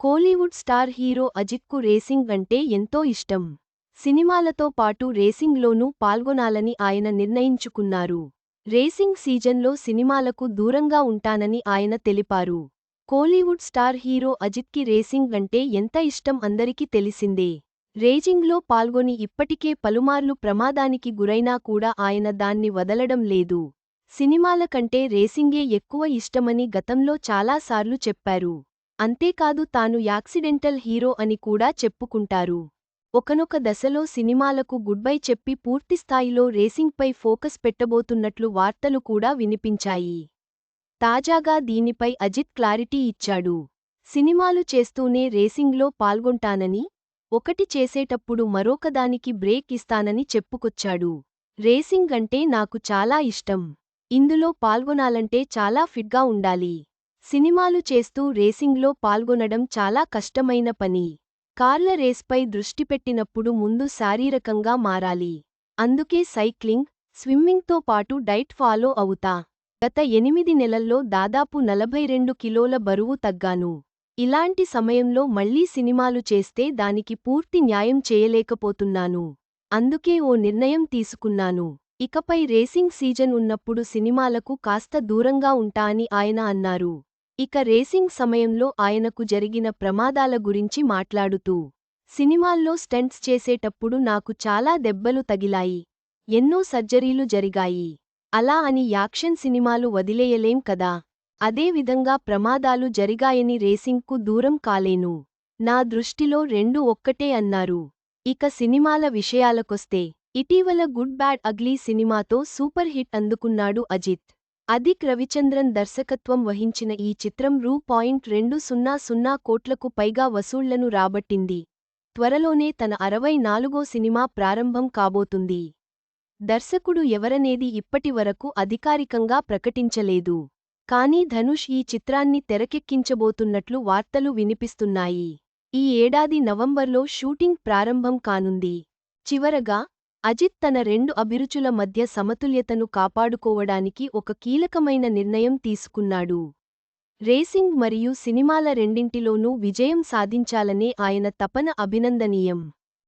Kollywood star hero అజిత్కు racing అంటే ఎంతో ఇష్టం. సినిమాలతో పాటు రేసింగ్లోనూ పాల్గొనాలని ఆయన నిర్ణయించుకున్నారు. రేసింగ్ సీజన్లో సినిమాలకు దూరంగా ఉంటానని ఆయన తెలిపారు. కోలీవుడ్ స్టార్ హీరో అజిత్కి రేసింగ్ అంటే ఎంత ఇష్టం అందరికీ తెలిసిందే. రేజింగ్లో పాల్గొని ఇప్పటికే పలుమార్లు ప్రమాదానికి గురైనా కూడా ఆయన దాన్ని వదలడం లేదు. సినిమాల కంటే రేసింగే ఎక్కువ ఇష్టమని గతంలో చాలాసార్లు చెప్పారు. అంతేకాదు తాను యాక్సిడెంటల్ హీరో అని కూడా చెప్పుకుంటారు. ఒకనొక దశలో సినిమాలకు గుడ్బై చెప్పి పూర్తిస్థాయిలో రేసింగ్పై ఫోకస్ పెట్టబోతున్నట్లు వార్తలు కూడా వినిపించాయి. తాజాగా దీనిపై అజిత్ క్లారిటీ ఇచ్చాడు. సినిమాలు చేస్తూనే రేసింగ్లో పాల్గొంటానని ఒకటి చేసేటప్పుడు మరొకదానికి బ్రేక్ ఇస్తానని చెప్పుకొచ్చాడు. రేసింగ్ అంటే నాకు చాలా ఇష్టం. ఇందులో పాల్గొనాలంటే చాలా ఫిట్గా ఉండాలి. సినిమాలు చేస్తూ రేసింగ్లో పాల్గొనడం చాలా కష్టమైన పని. కార్ల రేస్పై దృష్టి పెట్టినప్పుడు ముందు శారీరకంగా మారాలి. అందుకే సైక్లింగ్ స్విమ్మింగ్తో పాటు డైట్ ఫాలో అవుతా. గత ఎనిమిది నెలల్లో దాదాపు నలభై రెండు కిలోల బరువు తగ్గాను. ఇలాంటి సమయంలో మళ్ళీ సినిమాలు చేస్తే దానికి పూర్తి న్యాయం చేయలేకపోతున్నాను. అందుకే ఓ నిర్ణయం తీసుకున్నాను. ఇకపై రేసింగ్ సీజన్ ఉన్నప్పుడు సినిమాలకు కాస్త దూరంగా ఉంటా అని ఆయన అన్నారు. ఇక రేసింగ్ సమయంలో ఆయనకు జరిగిన ప్రమాదాల గురించి మాట్లాడుతూ సినిమాల్లో స్టంట్స్ చేసేటప్పుడు నాకు చాలా దెబ్బలు తగిలాయి. ఎన్నో సర్జరీలు జరిగాయి. అలా అని యాక్షన్ సినిమాలు వదిలేయలేం కదా. అదే విధంగా ప్రమాదాలు జరిగాయని రేసింగ్కు దూరం కాలేను. నా దృష్టిలో రెండు ఒక్కటే అన్నారు. ఇక సినిమాల విషయాలకొస్తే ఇటీవల గుడ్ బ్యాడ్ అగ్లీ సినిమాతో సూపర్ హిట్ అందుకున్నాడు అజిత్. అదిక్ రవిచంద్రన్ దర్శకత్వం వహించిన ఈ చిత్రం రూ పాయింట్ రెండు సున్నా సున్నా కోట్లకు పైగా వసూళ్ళను రాబట్టింది. త్వరలోనే తన అరవై నాలుగో సినిమా ప్రారంభం కాబోతుంది. దర్శకుడు ఎవరనేది ఇప్పటివరకు అధికారికంగా ప్రకటించలేదు. కానీ ధనుష్ ఈ చిత్రాన్ని తెరకెక్కించబోతున్నట్లు వార్తలు వినిపిస్తున్నాయి. ఈ ఏడాది నవంబర్లో షూటింగ్ ప్రారంభం కానుంది. చివరగా అజిత్ తన రెండు అభిరుచుల మధ్య సమతుల్యతను కాపాడుకోవడానికి ఒక కీలకమైన నిర్ణయం తీసుకున్నాడు. రేసింగ్ మరియు సినిమాల రెండింటిలోనూ విజయం సాధించాలనే ఆయన తపన అభినందనీయం.